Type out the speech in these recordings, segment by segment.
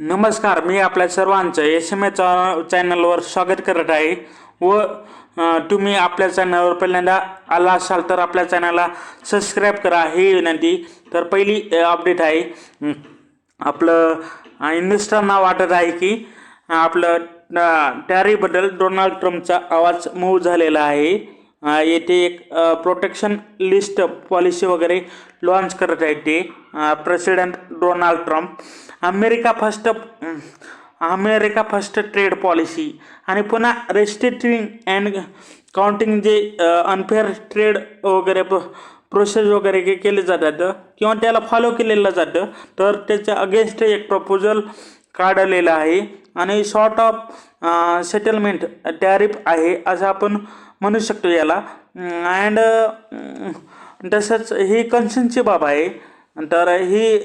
नमस्कार मी आपल्या सर्वांचं एस एम ए चॅनलवर स्वागत करत आहे. व तुम्ही आपल्या चॅनलवर पहिल्यांदा आला असाल तर आपल्या चॅनलला सबस्क्राईब करा ही विनंती. तर पहिली अपडेट आहे. आपलं इंडस्ट्रांना वाटत आहे की आपलं टॅरीबद्दल डोनाल्ड ट्रम्पचा आवाज मूव झालेला आहे. येथे एक प्रोटेक्शन लिस्ट पॉलिसी वगैरे लॉन्च करत आहेत ते president Donald Trump America first America first trade policy आणि पुन्हा रेस्ट्रिक्टिंग अँड काउंटिंग जे अनफेअर ट्रेड वगैरे प्रोसेस वगैरे के केले जातात किंवा त्याला फॉलो केलेलं जातं तर त्याच्या अगेन्स्ट एक प्रपोजल काढलेलं आहे. आणि सॉर्ट ऑफ सेटलमेंट टॅरिफ आहे असं आपण म्हणू शकतो याला. अँड तसंच ही कन्सनची बाब आहे. तर ही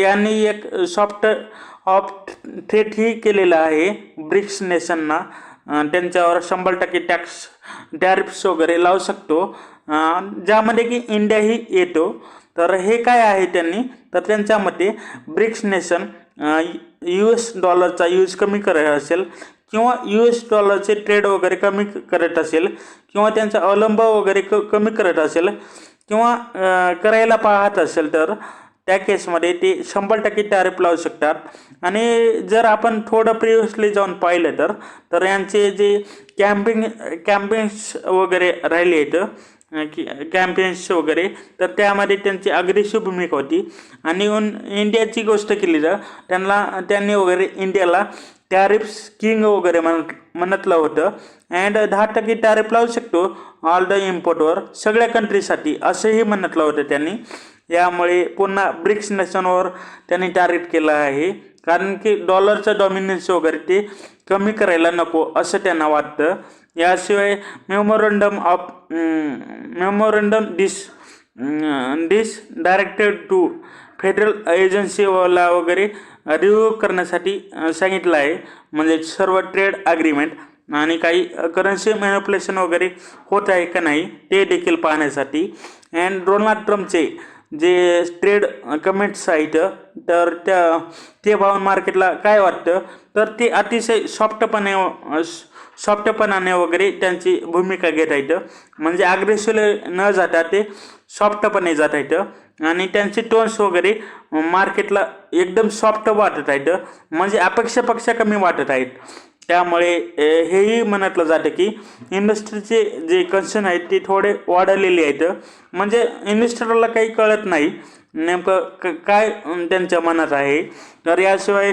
यांनी एक सॉफ्ट ऑफ थेट ही केलेलं आहे ब्रिक्स नेशनना. त्यांच्यावर शंभर टक्के टॅक्स टॅरिफ्स वगैरे लावू शकतो. ज्यामध्ये की इंडियाही येतो. तर हे काय आहे त्यांनी? तर त्यांच्या मते ब्रिक्स नेशन यू एस डॉलरचा यूज कमी करायचा असेल किंवा यू एस डॉलरचे ट्रेड वगैरे कमी करत असेल किंवा त्यांचा अवलंब वगैरे क कमी करत असेल किंवा करायला पाहत असेल तर त्या केसमध्ये ते शंभर टक्के टॅरिफ लावू शकतात. आणि जर आपण थोडं प्रिव्हियसली जाऊन पाहिलं तर तर यांचे जे कॅम्पिंग कॅम्पेन्स वगैरे राहिले आहेत की कॅम्पेन्स वगैरे तर त्यामध्ये त्यांची अग्रेसिव्ह भूमिका होती. आणि इंडियाची गोष्ट केली तर त्यांना त्यांनी वगैरे इंडियाला टॅरिफ्स किंग वगैरे म्हण म्हणतलं होतं. अँड दहा टक्के टॅरिफ लावू शकतो. ऑल द इम्पोर्टवर सगळ्या कंट्रीसाठी असंही म्हणतलं होतं त्यांनी. यामुळे पुन्हा ब्रिक्स नेशनवर त्यांनी टॅरिफ केलं आहे. कारण की डॉलरचं डॉमिनन्स वगैरे ते कमी करायला नको असं त्यांना वाटतं. याशिवाय मेमोरंडम ऑफ मेमोरंडम डिस डिस डायरेक्टेड टू फेडरल एजन्सीवाला वगैरे रिव्ह्यू करण्यासाठी सांगितलं आहे. म्हणजे सर्व ट्रेड ॲग्रीमेंट आणि काही करन्सी मॅन्युप्युलेशन वगैरे होत आहे का नाही ते देखील पाहण्यासाठी. अँड डोनाल्ड ट्रम्पचे जे ट्रेड कमेंट्स आहेत तर त्या ते पाहून मार्केटला काय वाटतं तर ते अतिशय सॉफ्टपणे सॉफ्टपणाने वगैरे त्यांची भूमिका घेत आहेत. म्हणजे अग्रेसिव्ह न जाता ते सॉफ्टपणे जात आहेत. आणि त्यांचे टोन्स वगैरे मार्केटला एकदम सॉफ्ट वाटत आहेत. म्हणजे अपेक्षापेक्षा कमी वाटत आहेत. त्यामुळे हेही म्हणतलं जातं की इंडस्ट्रीचे जे कन्सर्न आहेत ते थोडे वाढलेले आहेत. म्हणजे इन्व्हेस्टरला काही कळत नाही. नेमकं क काय त्यांच्या मनात आहे. तर याशिवाय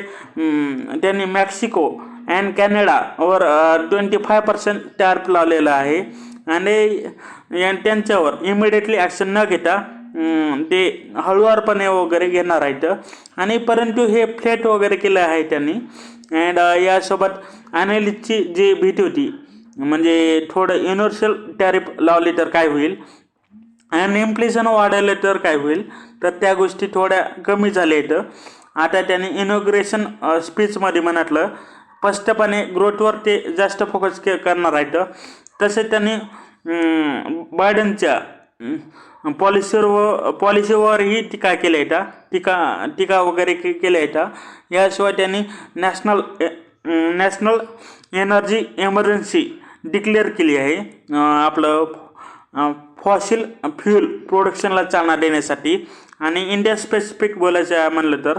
त्यांनी मॅक्सिको अँड कॅनडावर ट्वेंटी फाय पर्सेंट टॅर्प लावलेला आहे. आणि या- त्यांच्यावर इमिडिएटली ॲक्शन न घेता ते हळुवारपणे वगैरे घेणार आहेत. आणि परंतु हे फ्लेट वगैरे केलं आहे त्यांनी. अँड यासोबत अनालिस्टची जी भीती होती म्हणजे थोडं युनिव्हर्सल टॅरिफ लावली तर काय होईल? आणि इन्फ्लेशन वाढवलं तर काय होईल? तर त्या गोष्टी थोड्या कमी झाल्या आहेत आता त्यांनी इनॉग्रेशन स्पीचमध्ये म्हटलं स्पष्टपणे ग्रोथवर ते जास्त फोकस के करणार आहेत. तसे त्यांनी बायडनच्या पॉलिसीवर व पॉलिसीवरही टीका केल्या आहेत टीका टीका वगैरे के केल्या आहेत याशिवाय त्यांनी national national energy emergency declare केली आहे. आपलं फॉसिल फ्यूल प्रोडक्शनला चालना देण्यासाठी. आणि इंडिया स्पेसिफिक बोलायचं म्हणलं तर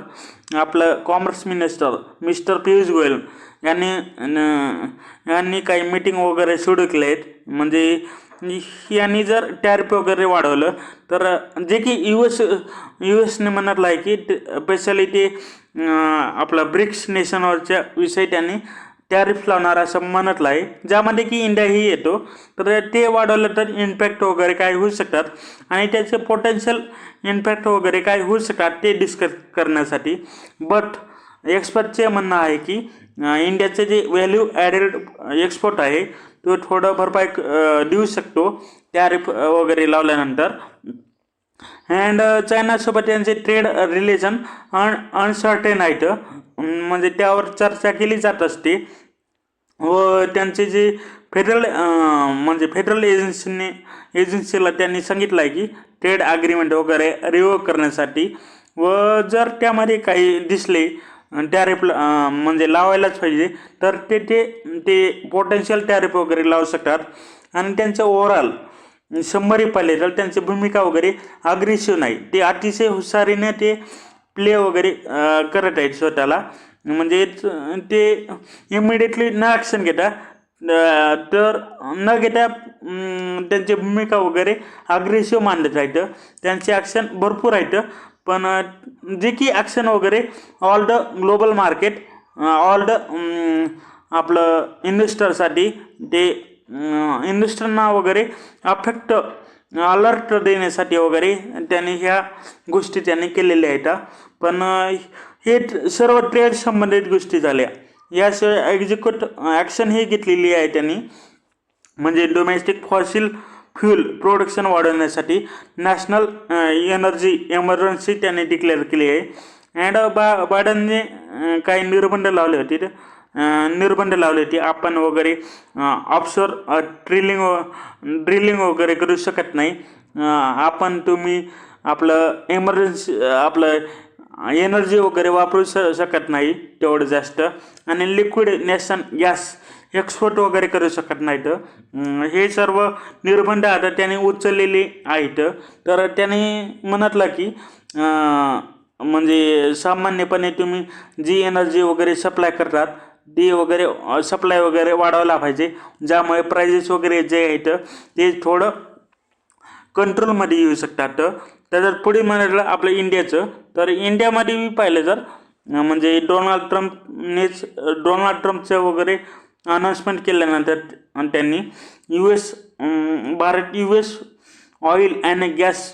आपलं commerce minister mister Piyush Goyal यांनी न- यांनी काही मीटिंग वगैरे सुरू केले आहेत म्हणजे यांनी जर टॅरिफ वगैरे वाढवलं तर जे की यू एस यू एसने म्हणतलं आहे की स्पेशली ते आपला ब्रिक्स नेशनवरच्या विषयी त्यांनी टॅरिफ लावणार असं म्हणतलं आहे. ज्यामध्ये की इंडियाही येतो. तर ते वाढवलं तर इम्पॅक्ट वगैरे काय होऊ शकतात. आणि त्याचे पोटेन्शियल इम्पॅक्ट वगैरे काय होऊ शकतात ते डिस्कस करण्यासाठी. बट एक्सपर्टचे म्हणणं आहे की इंडियाचे जे व्हॅल्यू ॲडेड एक्सपोर्ट आहे तो थोडं भरपाई देऊ शकतो टॅरिफ वगैरे लावल्यानंतर. अँड चायनासोबत यांचे ट्रेड रिलेशन अन अनसर्टेन आहेत. म्हणजे त्यावर चर्चा केली जात असते. व त्यांचे जे फेडरल म्हणजे फेडरल एजन्सीने एजन्सीला त्यांनी सांगितलं आहे की ट्रेड ॲग्रीमेंट वगैरे रिव्ह करण्यासाठी. व जर त्यामध्ये काही दिसले टॅरिफ म्हणजे लावायलाच पाहिजे. तर ते ते ते पोटेन्शियल टॅरिफ वगैरे लावू शकतात. आणि त्यांचं ओव्हरऑल शंभरी पाहिले तर त्यांची भूमिका वगैरे अग्रेसिव्ह नाही. ते अतिशय हुशारीने ते प्ले वगैरे करत आहेत स्वतःला. म्हणजे ते इमिडिएटली न ॲक्शन घेता तर न घेता त्यांची भूमिका वगैरे अग्रेसिव्ह मानलं जायचं. त्यांचे ॲक्शन भरपूर आहेत. पण जे की ॲक्शन वगैरे all the global market all the आपलं इन्व्हेस्टरसाठी ते इन्व्हेस्टरना वगैरे अफेक्ट अलर्ट देण्यासाठी वगैरे त्यांनी ह्या गोष्टी त्यांनी केलेल्या आहेत पण हे सर्व ट्रेड संबंधित गोष्टी झाल्या. याशिवाय एक्झिक्यूट ॲक्शन ही घेतलेली आहे त्यांनी. म्हणजे डोमेस्टिक फॉसिल फ्यूल प्रोडक्शन वाढवण्यासाठी नॅशनल एनर्जी एमर्जन्सी त्यांनी डिक्लेअर केली आहे. अँड बा बायडनने काही निर्बंध लावले होते. ते, निर्बंध लावले होते. आपण वगैरे ऑफशोर ड्रिलिंग ड्रिलिंग वगैरे करू शकत नाही. आपण तुम्ही आपलं एमर्जन्सी आपलं एनर्जी वगैरे वापरू श शकत नाही. तेवढं जास्त. आणि लिक्विड नेशन गॅस एक्सपोर्ट वगैरे करू शकत नाहीत. हे सर्व निर्बंध आता त्याने उचललेले आहेत. तर त्याने म्हणतला की म्हणजे सामान्यपणे तुम्ही जी एनर्जी वगैरे सप्लाय करतात ती वगैरे सप्लाय वगैरे वाढवला पाहिजे. ज्यामुळे प्रायजेस वगैरे जे आहेत ते थोडं कंट्रोलमध्ये येऊ शकतात. त्याच्यात पुढे म्हणायला आपलं इंडियाचं तर इंडियामध्ये पाहिलं जर म्हणजे डोनाल्ड ट्रम्पनेच डोनाल्ड ट्रम्पचं वगैरे अनाऊन्समेंट केल्यानंतर त्यांनी U S Bharat U S oil and gas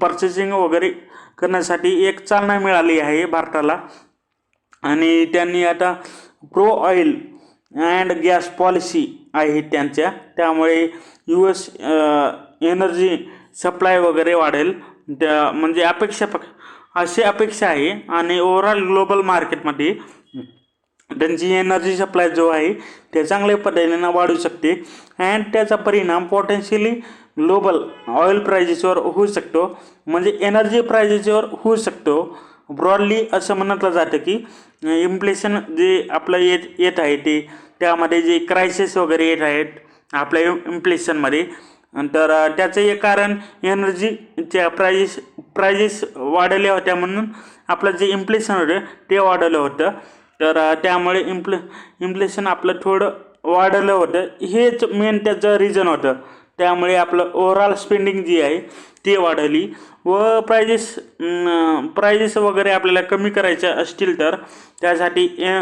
purchasing वगैरे करण्यासाठी एक चालना मिळाली आहे भारताला. आणि त्यांनी आता pro oil and gas policy आहे त्यांच्या. त्यामुळे यू एस एनर्जी सप्लाय वगैरे वाढेल. त्या म्हणजे अपेक्षा प अशी अपेक्षा आहे. आणि ओव्हरऑल ग्लोबल मार्केटमध्ये त्यांची एनर्जी सप्लाय जो आहे ते चांगल्या पद्धतीनं वाढू शकते. अँड त्याचा परिणाम पोटेन्शियली ग्लोबल ऑइल प्राइजेसवर होऊ शकतो. म्हणजे एनर्जी प्राइजेसवर होऊ शकतो. ब्रॉडली असं म्हणलं जातं की इन्फ्लेशन जे आपलं येत येत आहे ते त्यामध्ये जे क्रायसिस वगैरे येत आहेत आपल्या इन्फ्लेशनमध्ये तर त्याचं एक कारण एनर्जीच्या प्राइजेस प्राइजेस वाढवल्या होत्या म्हणून आपलं जे इन्फ्लेशन होतं ते वाढवलं होतं. तर त्यामुळे इम्प्ल इन्फ्लेशन आपलं थोडं वाढलं होतं. हेच मेन त्याचं रिझन होतं. त्यामुळे आपलं ओव्हरऑल स्पेंडिंग जी आहे ती वाढवली व प्राइजेस प्राइजेस वगैरे आपल्याला कमी करायच्या असतील तर त्यासाठी ए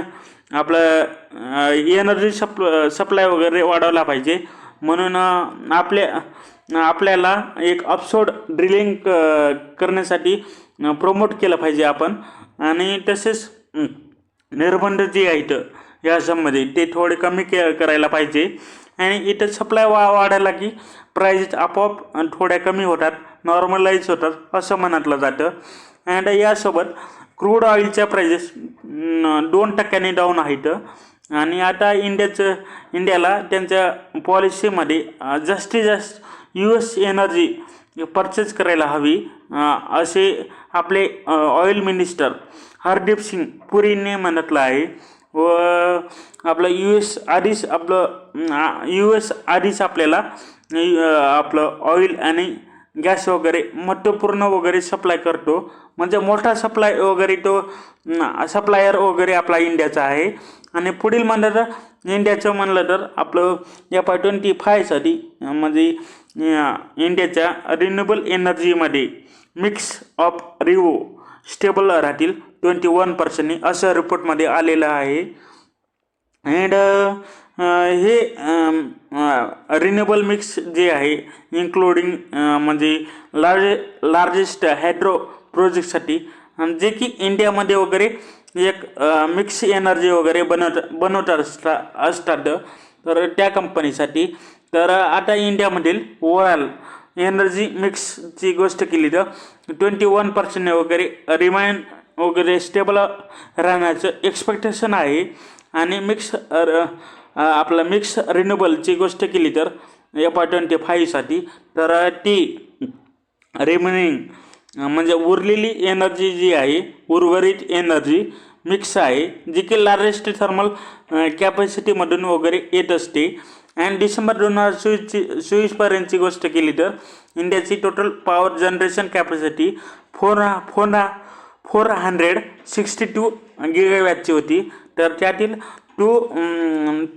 आपलं एनर्जी सप सप्लाय वगैरे वाढवला पाहिजे. म्हणून आपल्या आपल्याला एक अपसोड ड्रिलिंग क करण्यासाठी प्रमोट केलं पाहिजे आपण. आणि तसेच निर्बंध जे आहेत याच्यामध्ये ते थोडे कमी के करायला पाहिजे. आणि इथं सप्लाय वा वाढायला की प्राईज आपोआप थोड्या कमी होतात नॉर्मलाईज होतात असं म्हणतलं जातं. अँड यासोबत क्रूड ऑइलच्या प्राइजेस दोन टक्क्यांनी डाऊन आहेत. आणि आता इंडियाचं इंडियाला त्यांच्या पॉलिसीमध्ये जास्तीत जास्त यू एस एनर्जी परचेस करायला हवी. असे आपले ऑइल मिनिस्टर हरदीप सिंग पुरीने म्हणतलं आहे. व आपलं यू एस आधीच आपलं यू एस आधीच आपल्याला आपलं ऑइल आणि गॅस वगैरे महत्त्वपूर्ण वगैरे सप्लाय करतो. म्हणजे मोठा सप्लाय वगैरे तो सप्लायर वगैरे आपला इंडियाचा आहे. आणि पुढील म्हणलं तर इंडियाचं म्हणलं तर आपलं एफ आय ट्वेंटी फायसाठी म्हणजे इंडियाच्या रिन्युएबल एनर्जीमध्ये मिक्स ऑफ रिवो स्टेबल राहतील. ट्वेंटी वन पर्सेंटनी असं रिपोर्टमध्ये आलेलं आहे. अँड हे रिन्युएबल मिक्स जे आहे इन्क्लुडिंग म्हणजे लार्ज लार्जेस्ट हायड्रो प्रोजेक्टसाठी जे की इंडियामध्ये वगैरे एक मिक्स एनर्जी वगैरे बनवत बनवतात असता असतात. तर त्या कंपनीसाठी तर आता इंडियामधील ओव्हरऑल एनर्जी मिक्सची गोष्ट केली तर ट्वेंटी वन पर्सेंट वगैरे रिमाइंड वगैरे स्टेबल राहण्याचं एक्सपेक्टेशन आहे. आणि मिक्स आपलं मिक्स रिन्युएबलची गोष्ट केली तर एफ आय ट्वेंटी फाईव्हसाठी तर ती रिमेनिंग म्हणजे उरलेली एनर्जी जी आहे उर्वरित एनर्जी मिक्स आहे जी की लार्जेस्ट थर्मल कॅपॅसिटीमधून वगैरे येत असते. अँड डिसेंबर दोन हजार चोवीसची चोवीसपर्यंतची गोष्ट केली तर इंडियाची total power generation capacity four four four hundred sixty two गिगावॅटची होती. तर त्यातील two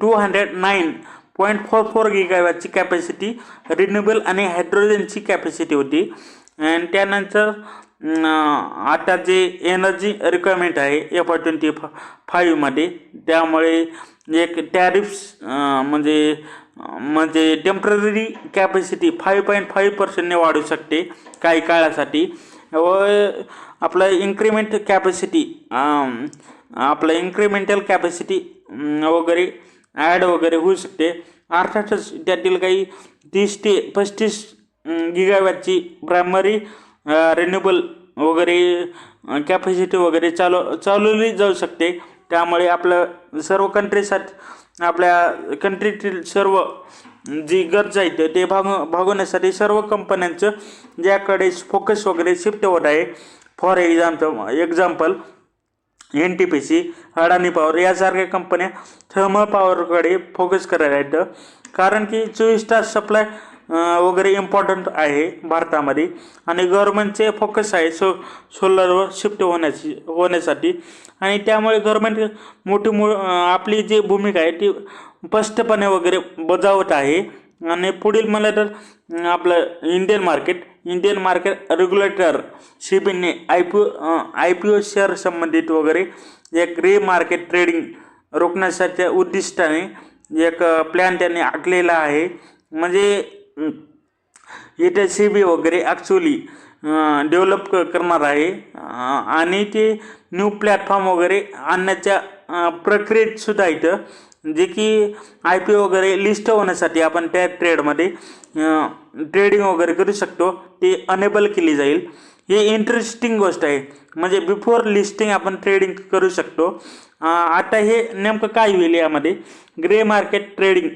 two hundred nine point four four गिगावॅटची capacity renewable आणि हायड्रोजनची कॅपॅसिटी होती. आणि त्यानंतर आता जे एनर्जी रिक्वायरमेंट आहे एफ आय ट्वेंटी फा फाईव्हमध्ये त्यामुळे एक टॅरिफ्स म्हणजे म्हणजे temporary capacity five point five पर्सेंटने वाढू शकते काही काळासाठी. व आपलं इन्क्रीमेंट कॅपॅसिटी आपलं इन्क्रीमेंटल कॅपॅसिटी वगैरे ॲड वगैरे होऊ शकते. अर्थातच त्यातील काही तीस ते पस्तीस गिगावॅटची प्रायमरी रिन्युएबल वगैरे कॅपॅसिटी वगैरे चालव चालवली जाऊ शकते. त्यामुळे आपलं सर्व कंट्रीसाठी आपल्या कंट्रीतील सर्व जी गरज आहे ते भाग भागवण्यासाठी सर्व कंपन्यांचं ज्याकडे फोकस वगैरे शिफ्ट होत आहे for example example N T P C Adani power यासारख्या कंपन्या थर्मल पॉवरकडे फोकस करत आहेत कारण की चोवीस तास सप्लाय वगैरे इम्पॉर्टंट आहे भारतामध्ये. आणि गव्हर्मेंटचे फोकस आहे सो सोलरवर शिफ्ट होण्याची होण्यासाठी. आणि त्यामुळे गव्हर्मेंट मोठी मो आपली जी भूमिका आहे ती स्पष्टपणे वगैरे बजावत आहे. आणि पुढील म्हणलं तर आपलं Indian market Indian market regulator शिबीने I P O I P O share संबंधित वगैरे एक रे मार्केट ट्रेडिंग रोखण्यासाठी उद्दिष्टाने एक uh, प्लॅन त्यांनी आखलेला आहे. म्हणजे येत्या इथे सी बी वगैरे ॲक्च्युली डेव्हलप uh, क करणार आहे. Uh, आणि ते न्यू प्लॅटफॉर्म वगैरे आणण्याच्या प्रक्रियेतसुद्धा प्रक्रियेत सुद्धा इथं जे की आय पी वगैरे लिस्ट होण्यासाठी आपण त्या ट्रेडमध्ये ट्रेडिंग वगैरे करू शकतो. ती अनेबल केली जाईल. ही इंटरेस्टिंग गोष्ट आहे. म्हणजे बिफोर लिस्टिंग आपण ट्रेडिंग करू शकतो. आता हे नेमकं काय होईल यामध्ये? ग्रे मार्केट ट्रेडिंग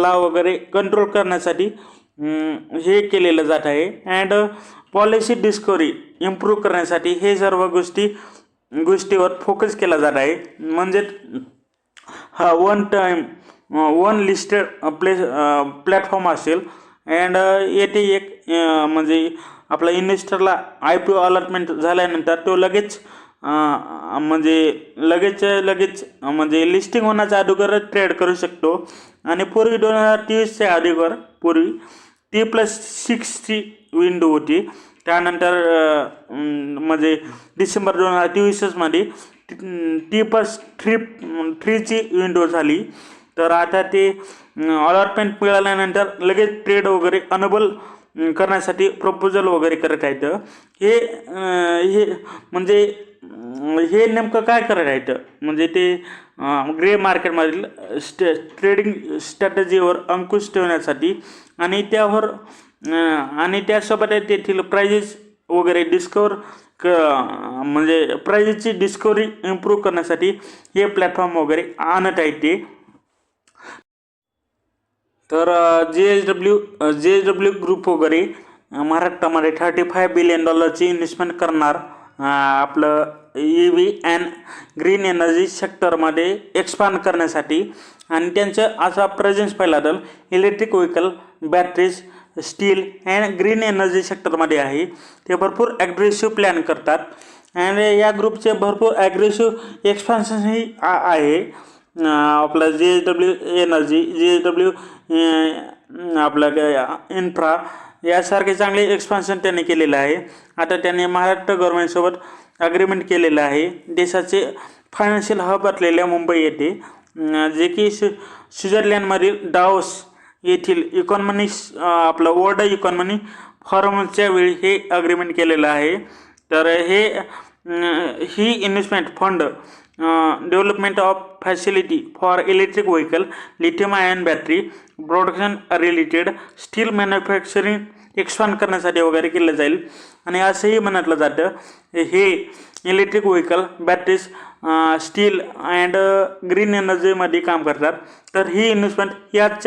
ला वगैरे कंट्रोल करण्यासाठी हे केलेलं जात आहे. अँड पॉलिसी डिस्कवरी इम्प्रूव्ह करण्यासाठी हे सर्व गोष्टी गोष्टीवर फोकस केला जात आहे. म्हणजे हा one time one listed play platform असेल. अँड येथे एक म्हणजे आपला इन्व्हेस्टरला आय पी ओ अलॉटमेंट झाल्यानंतर तो लगेच म्हणजे लगेच लगेच म्हणजे लिस्टिंग होण्याच्या अगोदरच ट्रेड करू शकतो. आणि पूर्वी दोन हजार तेवीसच्या अगोदर पूर्वी टी प्लस सिक्सची विंडो होती. त्यानंतर म्हणजे डिसेंबर दोन हजार तेवीसमध्ये ती प्लस थ्री थ्रीची विंडो झाली. तर आता ते अलॉटमेंट मिळाल्यानंतर लगेच ट्रेड वगैरे अनबल करण्यासाठी प्रपोजल वगैरे करत आहेत. हे हे म्हणजे हे नेमकं काय करत आहेत? म्हणजे ते ग्रे मार्केटमधील स्टे ट्रेडिंग स्ट्रॅटजीवर अंकुश ठेवण्यासाठी आणि त्यावर आणि त्यासोबत तेथील प्राइजेस वगैरे डिस्कवर क म्हणजे प्राइजेसची डिस्कवरी इम्प्रूव्ह करण्यासाठी हे प्लॅटफॉर्म वगैरे आणत आहे ते. तर जे H W J H W group वगैरे महाराष्ट्रामध्ये थर्टी फाय बिलियन डॉलरची इन्व्हेस्टमेंट करणार आपलं E V and green energy सेक्टरमध्ये एक्सपांड करण्यासाठी. आणि त्यांचं असा प्रेझेन्स पाहिला तर electric vehicle batteries steel and green energy सेक्टरमध्ये आहे. ते भरपूर ॲग्रेसिव्ह प्लॅन करतात. आणि या ग्रुपचे भरपूर ॲग्रेसिव्ह एक्सपान्शनही आ आहे. आपलं J H W energy J H W आपलं इन्फ्रा यासारखे चांगले एक्सपान्शन त्यांनी केलेलं आहे. आता त्यांनी महाराष्ट्र गव्हर्मेंटसोबत अग्रीमेंट केलेलं आहे. देशाचे फायनान्शियल हब असलेल्या मुंबई येथे जे की स्वित्झर्लंडमधील डाओस येथील इकॉनॉमी आपलं वर्ल्ड इकॉनॉमी फॉरमच्या वेळी हे अग्रीमेंट केलेलं आहे. तर हे ही investment fund development of facility for electric vehicle lithium ion battery production related steel manufacturing expand करण्यासाठी वगैरे केलं जाईल. आणि असंही म्हटलं जातं हे electric vehicle batteries steel and green एनर्जीमध्ये काम करतात. तर ही इन्व्हेस्टमेंट याच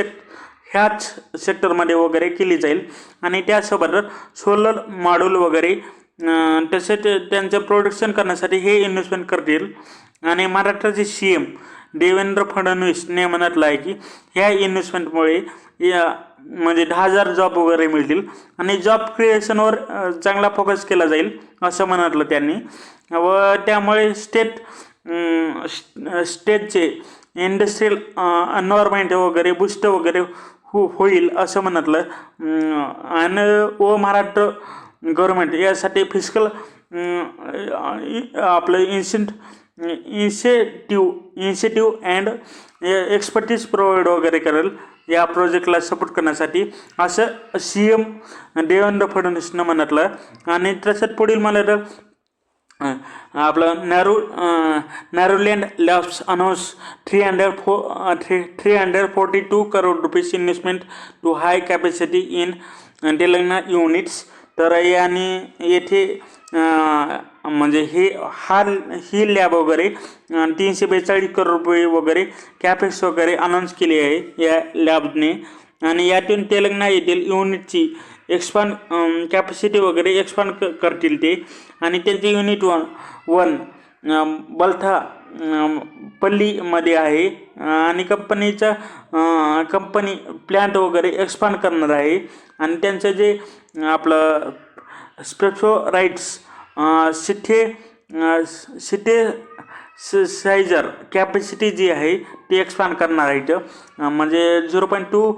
ह्याच सेक्टरमध्ये वगैरे केली जाईल. आणि त्यासोबतच सोलर मॉड्यूल वगैरे तसे ते त्यांचं प्रोडक्शन करण्यासाठी हे इन्व्हेस्टमेंट करतील. आणि महाराष्ट्राचे सी एम देवेंद्र फडणवीसने म्हटलं आहे की ह्या इन्व्हेस्टमेंटमुळे या म्हणजे दहा हजार जॉब वगैरे मिळतील. आणि जॉब क्रिएशनवर चांगला फोकस केला जाईल असं म्हटलं त्यांनी. व त्यामुळे स्टेट स्टेटचे इंडस्ट्रियल एन्व्हायरमेंट वगैरे बुस्ट वगैरे हो होईल असं म्हटलं आणि व महाराष्ट्र गव्हर्मेंट यासाठी फिजिकल आपलं इन्सेंट incentive incentive and expertise provide वगैरे करेल या प्रोजेक्टला सपोर्ट करण्यासाठी. असं सी एम देवेंद्र फडणवीसनं म्हटलं आणि तसंच पुढील मला तर आपलं narrow Neuland labs announce three hundred फो three three hundred forty two crore rupees investment to high capacity in Telangana units तर याने येथे म्हणजे हे हा ही लॅब वगैरे तीनशे बेचाळीस करोड रुपये वगैरे कॅपेक्स वगैरे अनाऊन्स केली आहे या लॅबने आणि यातून तेलंगणा येथील युनिटची एक्सपांड कॅपॅसिटी um, वगैरे एक्सपांड क करतील ते. आणि त्यांचे युनिट वन वन बलथा um, पल्लीमध्ये आहे. आणि कंपनीचा कंपनी प्लॅन्ट वगैरे एक्सपांड करणार आहे. आणि त्यांचं जे आपलं स्पेप्सो राईट्स सिथे सिथे सायझर कॅपॅसिटी जी आहे ती एक्सपांड करणार आहे. म्हणजे zero point two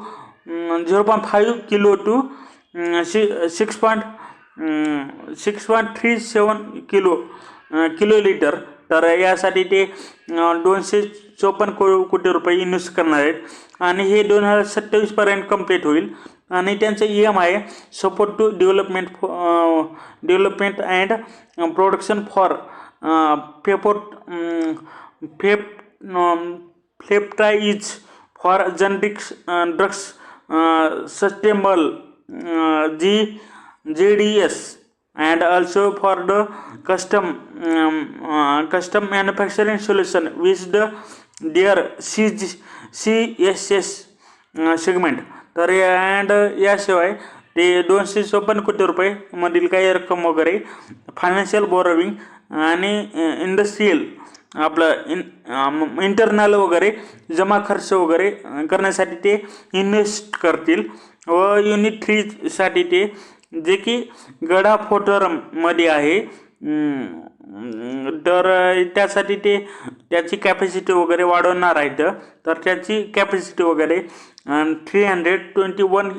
zero point five kilo to C six point six point three seven kilo kilo litre तर यासाठी ते दोनशे चोपन्न को कोटी रुपये इन्व्हेस्ट करणार आहेत. आणि हे दोन हजार सत्तावीसपर्यंत कंप्लीट होईल. आणि त्यांचं ई एम आहे support to development development and production for पेपोट फेप फ्लेप्टाईज फॉर जनरिक्स ड्रग्स सस्टेनेबल जी जे D S and also for the custom um, manufacturing custom manufacturing solution which the their C CSS segment uh, तर and याशिवाय ते दोनशे चोपन्न कोटी रुपयेमधील काही रक्कम वगैरे फायनान्शियल बोरोविंग आणि uh, इंडस्ट्रीयल आपलं इन इंटरनल um, वगैरे जमा खर्च वगैरे करण्यासाठी ते इन्व्हेस्ट करतील. व युनिट थ्रीसाठी ते जे की गडा फोटोरममध्ये आहे तर त्यासाठी ते त्याची कॅपॅसिटी वगैरे वाढवणार आहेत. तर त्याची कॅपॅसिटी वगैरे three hundred twenty one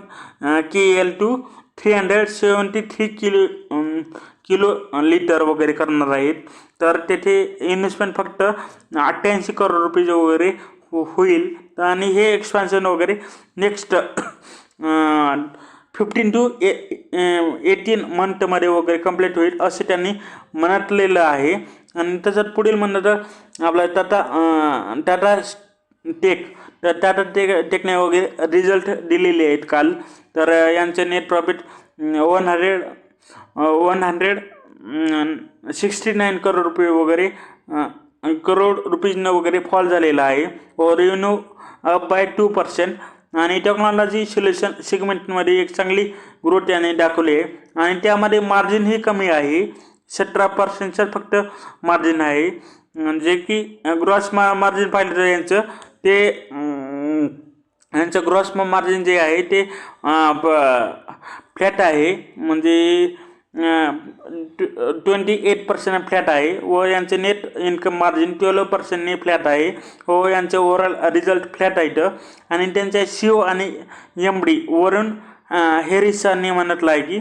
K L to three hundred seventy three kilo kilo litre वगैरे करणार आहेत. तर तेथे इन्व्हेस्टमेंट फक्त अठ्ठ्याऐंशी करोड रुपये वगैरे हो, होईल. आणि हे एक्सपान्शन वगैरे next fifteen to A eighteen मंथमध्ये वगैरे कंप्लीट होईल असं त्यांनी म्हटलेलं आहे. आणि त्याच्यात पुढील म्हणलं तर आपला टाटा टाटा टेक तर टाटा टेक टेकने वगैरे रिझल्ट दिलेले आहेत काल. तर यांचे net profit one hundred one hundred sixty nine crore रुपये वगैरे करोड रुपीजनं वगैरे फॉल झालेला आहे. व revenue up by two percent आणि टेक्नॉलॉजी सोल्युशन सेगमेंटमध्ये एक चांगली ग्रोथ याने दाखवली आहे. आणि त्यामध्ये मार्जिनही कमी आहे. सतरा पर्सेंटचं फक्त मार्जिन आहे. जे की ग्रॉस मा मार्जिन पाहिलं तर यांचं ते यांचं ग्रॉस मार्जिन जे आहे ते फ्लॅट आहे. म्हणजे ट्वेंटी एट पर्सेंट फ्लॅट आहे. व यांचे नेट इन्कम मार्जिन ट्वेल्व पर्सेंटने फ्लॅट आहे. व यांचे ओव्हरऑल रिझल्ट फ्लॅट आहेत आणि त्यांच्या शिव ओ आणि एम डी वरून हेरिसांनी म्हटलं आहे की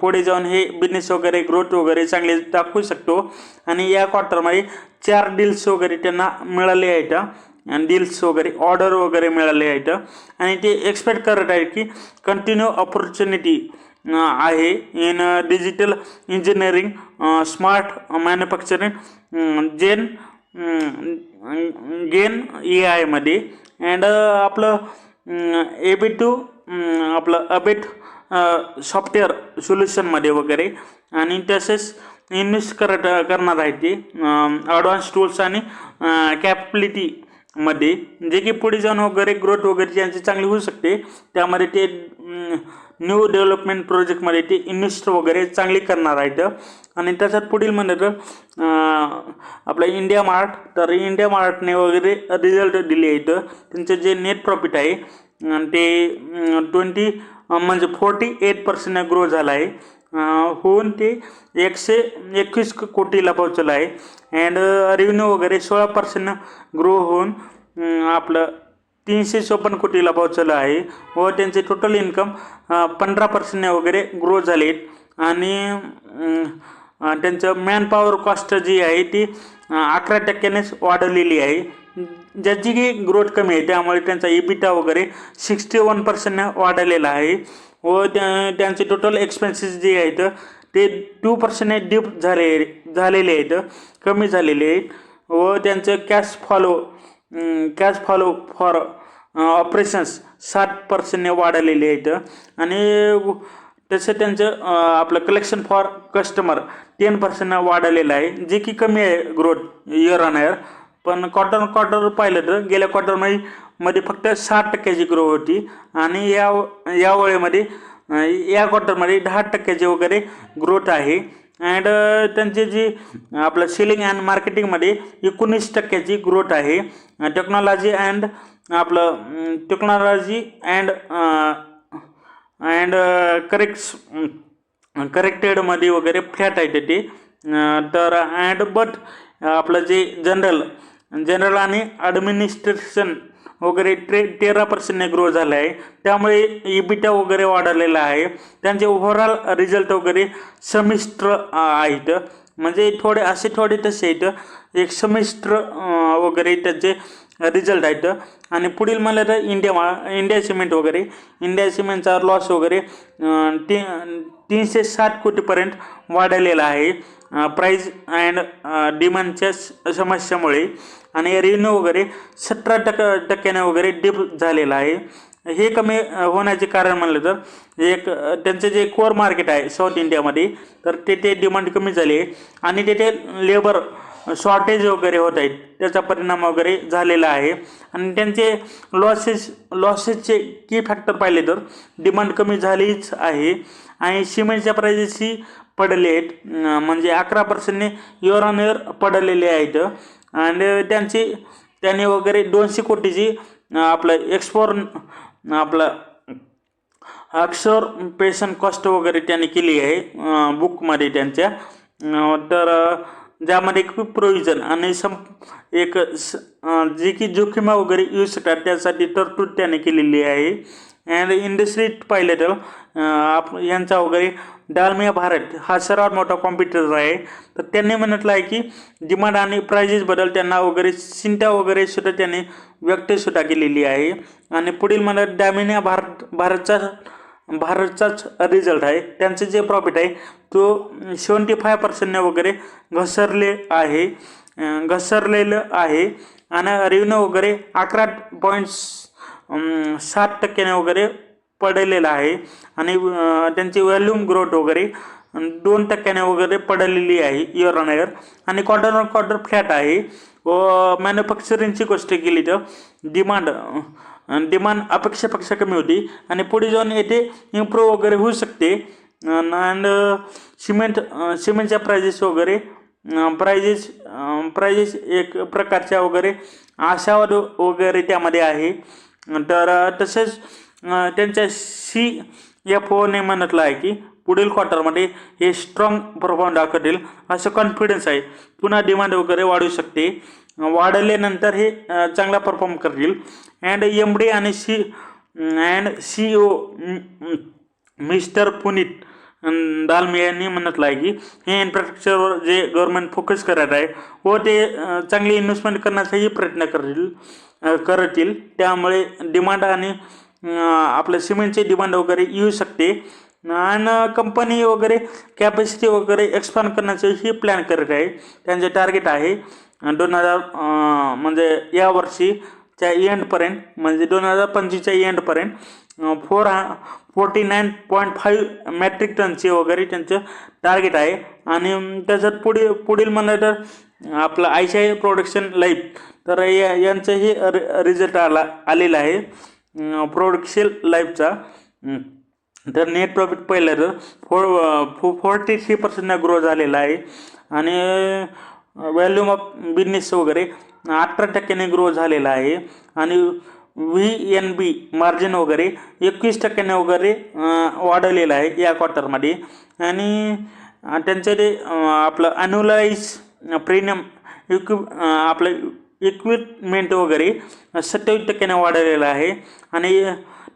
पुढे जाऊन हे बिझनेस वगैरे ग्रोथ वगैरे चांगले दाखवू शकतो. आणि या क्वार्टरमध्ये चार डील्स वगैरे त्यांना मिळाले आहेत. आणि डील्स वगैरे ऑर्डर वगैरे मिळाले आहेत. आणि ते एक्सपेक्ट करत आहेत की कंटिन्यू ऑपॉर्च्युनिटी आहे. In digital engineering smart manufacturing gen gain ए आयमध्ये अँड आपलं ए बी टू आपलं अबेट सॉफ्टवेअर सोल्युशनमध्ये वगैरे. आणि तसेच इन्व्हेस्ट करत करणार आहे ते ॲडव्हान्स टूल्स आणि कॅपलिटीमध्ये जे की पुढे जाऊन वगैरे ग्रोथ वगैरे त्यांची चांगली होऊ शकते त्यामध्ये ते न्यू डेव्हलपमेंट प्रोजेक्टमध्ये ते इन्व्हेस्ट वगैरे चांगली करणार आहेत. आणि त्याच्यात पुढील म्हणजे तर आपलं इंडिया मार्ट तर इंडिया मार्टने वगैरे रिझल्ट दिले आहेत. त्यांचं जे नेट प्रॉफिट आहे ते ट्वेंटी म्हणजे फोर्टी एट पर्सेंट ग्रो झाला आहे. होऊन ते एकशे एकवीस कोटीला पोहोचलं आहे. अँड रेव्हन्यू वगैरे सोळा पर्सेंट ग्रो होऊन आपलं तीनशे चोपन्न कोटीला पोहोचलं आहे व त्यांचे टोटल इन्कम पंधरा पर्सेंटने वगैरे ग्रो झाले आणि त्यांचं मॅनपावर कॉस्ट जी आहे ती अकरा टक्क्यानेच वाढवलेली आहे. ज्याची की ग्रोथ कमी आहे त्यामुळे त्यांचा इबिटा वगैरे सिक्स्टी वन पर्सेंटने वाढलेला आहे. व त्या त्यांचे टोटल एक्सपेन्सेस जे आहेत ते टू पर्सेंट डिप झाले झालेले आहेत कमी झालेले आहेत. व त्यांचं cash follow cash follow for operations साठ पर्सेंटने वाढलेले आहेत आणि तसं त्यांचं आपलं कलेक्शन फॉर कस्टमर टेन पर्सेंटनं वाढलेलं आहे जे की कमी आहे ग्रोथ इयर ऑन इयर पण क्वार्टर क्वार्टर पाहिलं तर गेल्या क्वार्टरमध्ये मध्ये फक्त साठ टक्क्याची ग्रो होती. आणि या या वेळेमध्ये या क्वार्टरमध्ये दहा टक्क्याची वगैरे ग्रोथ आहे. अँड uh, त्यांची जी uh, आपलं सेलिंग अँड मार्केटिंगमध्ये एकोणीस टक्क्याची ग्रोथ आहे. Uh, टेक्नॉलॉजी अँड आपलं टेक्नॉलॉजी अँड अँड करेक्ट्स करेक्टेडमध्ये वगैरे फ्लॅट आहे ते तर अँड बट आपलं जे जनरल जनरल आणि ॲडमिनिस्ट्रेशन वगैरे ट्रे तेरा पर्सेंटने ग्रो झाला आहे त्यामुळे e इबिटा वगैरे वाढलेला आहे. त्यांचे ओव्हरऑल रिझल्ट वगैरे समिस्ट्र आहेत. म्हणजे थोडे असे थोडे तसे आहेत. एक समिस्ट्र वगैरे त्याचे रिझल्ट आहेत. आणि पुढील मला तर इंडिया इंडिया सिमेंट वगैरे. इंडिया सिमेंटचा लॉस वगैरे ती तीनशे साठ कोटीपर्यंत वाढलेला आहे. प्राईज अँड डिमांडच्या स- समस्यामुळे. आणि रेव्हेन्यू वगैरे सतरा टक्क टक्क्याने वगैरे डिप झालेला आहे. हे कमी होण्याचे कारण म्हणलं तर एक त्यांचं जे कोर मार्केट आहे साऊथ इंडियामध्ये तर तेथे डिमांड कमी झाली आहे. आणि तेथे लेबर शॉर्टेज वगैरे होत आहेत त्याचा परिणाम वगैरे झालेला आहे. आणि त्यांचे लॉसेस लॉसेसचे की फॅक्टर पाहिले तर डिमांड कमी झालीच आहे. आणि सिमेंटच्या प्राइजेसही पडले आहेत म्हणजे अकरा पर्सेंटने इयर ऑन इयर पडलेले आहेत. आणि त्यांची त्यांनी वगैरे दोनशे कोटीची आपलं एक्सपोर आपलं अक्षर पेशन कॉस्ट वगैरे त्यांनी केली आहे बुकमध्ये त्यांच्या. तर ज्यामध्ये एक प्रोविजन आणि सं एक स जी की जोखिमा वगैरे येऊ शकतात त्यासाठी तरतूद त्याने केलेली आहे. अँड इंडस्ट्रीत पाहिलं तर आप यांचा वगैरे डालमिया भारत हा सर्वात मोठा कॉम्पिटिटर आहे. तर त्यांनी म्हटलं आहे की डिमांड आणि प्राइजेसबद्दल त्यांना वगैरे चिंता वगैरे सुद्धा त्यांनी व्यक्तसुद्धा केलेली आहे. आणि पुढील मला डॅमिनिया भारत भारतचा भारतचाच रिझल्ट आहे. त्यांचं जे प्रॉफिट आहे तो सेवन्टी फाय पर्सेंटने वगैरे घसरले आहे. घसरलेलं आहे. आणि रेव्हन्यू वगैरे अकरा पॉईंट्स सात टक्क्याने वगैरे पडलेलं आहे. आणि त्यांची व्हॅल्यूम ग्रोथ वगैरे दोन टक्क्याने वगैरे पडलेली आहे इयर ऑन इयर आणि क्वार्टर ऑन क्वार्टर फ्लॅट आहे. व मॅन्युफॅक्चरिंगची गोष्ट केली तर डिमांड डिमांड अपेक्षेपेक्षा कमी होती. आणि पुढे जाऊन येथे इम्प्रूव्ह वगैरे होऊ शकते. अँड सिमेंट सिमेंटच्या प्रायजेस वगैरे प्रायजेस प्रायजेस एक प्रकारच्या वगैरे आशावाद वगैरे त्यामध्ये आहे. तर तसेच त्यांच्या सी एफ ओने म्हटलं आहे की पुढील क्वार्टरमध्ये हे स्ट्रॉंग परफॉर्म दाखवतील असं कॉन्फिडन्स आहे. पुन्हा डिमांड वगैरे वाढू शकते. वाढल्यानंतर हे चांगला परफॉर्म करतील. अँड एम डी आणि C and C O mister Puneet Dalmia यांनी म्हटलं आहे की हे इन्फ्रास्ट्रक्चरवर जे गव्हर्नमेंट फोकस करत आहे व ते चांगली इन्व्हेस्टमेंट करण्याचाही प्रयत्न करतील. करतील. त्यामुळे डिमांड आणि आपलं सिमेंटचे डिमांड वगैरे येऊ शकते. आणि कंपनी वगैरे कॅपॅसिटी वगैरे एक्सपांड करण्याचंही प्लॅन करत आहे. त्यांचे टार्गेट आहे. दोन हजार म्हणजे म्हणजे यावर्षीच्या एंडपर्यंत म्हणजे दोन हजार पंचवीसच्या एंडपर्यंत फोर हा forty nine point five metric टनचे वगैरे त्यांचं टार्गेट आहे. आणि त्याच्यात पुढे पुढील म्हणलं तर आपलं I C I production life तर या यांचंही रिझल्ट आला आलेला आहे. प्रोडक्शन लाईफचा तर नेट प्रॉफिट पहिलं तर फो फो फोर्टी थ्री पर्सेंट ग्रो झालेला आहे. आणि व्हॅल्यूम ऑफ बिझनेस वगैरे अठरा टक्क्याने ग्रो झालेला आहे. आणि व्ही एन बी मार्जिन वगैरे एकवीस टक्क्याने वगैरे वाढवलेलं आहे या क्वार्टरमध्ये आणि त्यांचं ते आपलं ॲन्युलाइज प्रीमियम इक्विप आपलं इक्विपमेंट वगैरे सत्तावीस टक्क्याने वाढलेला आहे. आणि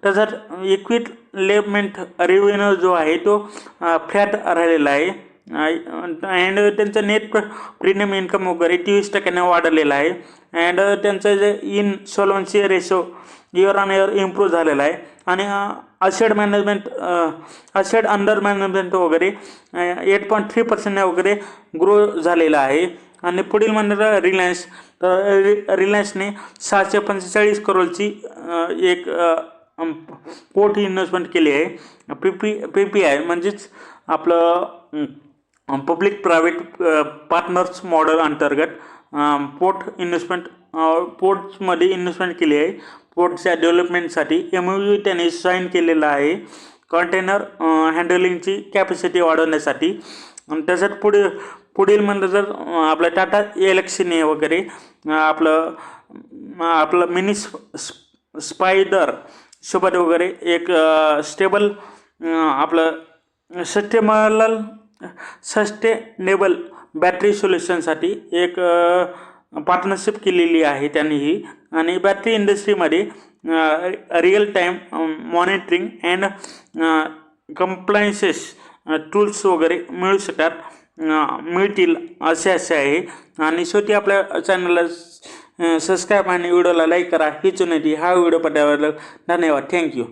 तसंच इक्विपमेंट रेव्हेन्यू जो आहे तो फ्लॅट राहिलेला आहे. अँड त्यांचं नेट प्रीमियम इन्कम वगैरे तेवीस टक्क्याने वाढलेलं आहे. अँड त्यांचं जे in solvency ratio year on year improve झालेला आहे. आणि asset management asset under management वगैरे एट पॉईंट थ्री पर्सेंट वगैरे ग्रो झालेला आहे. आणि पुढील म्हणजे रिलायन्स. तर रि रिलायन्सने सहाशे पंचेचाळीस करोडची एक पोर्ट इन्व्हेस्टमेंट केली आहे. P P P P I म्हणजेच आपलं पब्लिक प्रायव्हेट पार्टनर्स मॉडेल अंतर्गत पोर्ट इन्व्हेस्टमेंट पोर्ट्समध्ये इन्व्हेस्टमेंट केली आहे. पोर्टच्या डेव्हलपमेंटसाठी एम यू त्यांनी साईन केलेला आहे. कंटेनर हँडलिंगची कॅपॅसिटी वाढवण्यासाठी. आणि त्याच्यात पुढे पुढील म्हणलं जर आपलं टाटा एलेक्सिने वगैरे आपलं आपलं मिनी स्प स्पायडर सोबत वगैरे एक स्टेबल आपलं सस्टेमल सस्टेनेबल बॅटरी सोल्युशनसाठी एक पार्टनरशिप केलेली आहे त्यांनी ही. आणि बॅटरी इंडस्ट्रीमध्ये real time monitoring and compliances tools वगैरे मिळू शकतात. मिळतील असे असे आहे. आणि शेवटी आपल्या चॅनलला सबस्क्राईब आणि व्हिडिओला लाईक करा. हीच विनंती. हा व्हिडिओ पडल्याबद्दल धन्यवाद. थँक्यू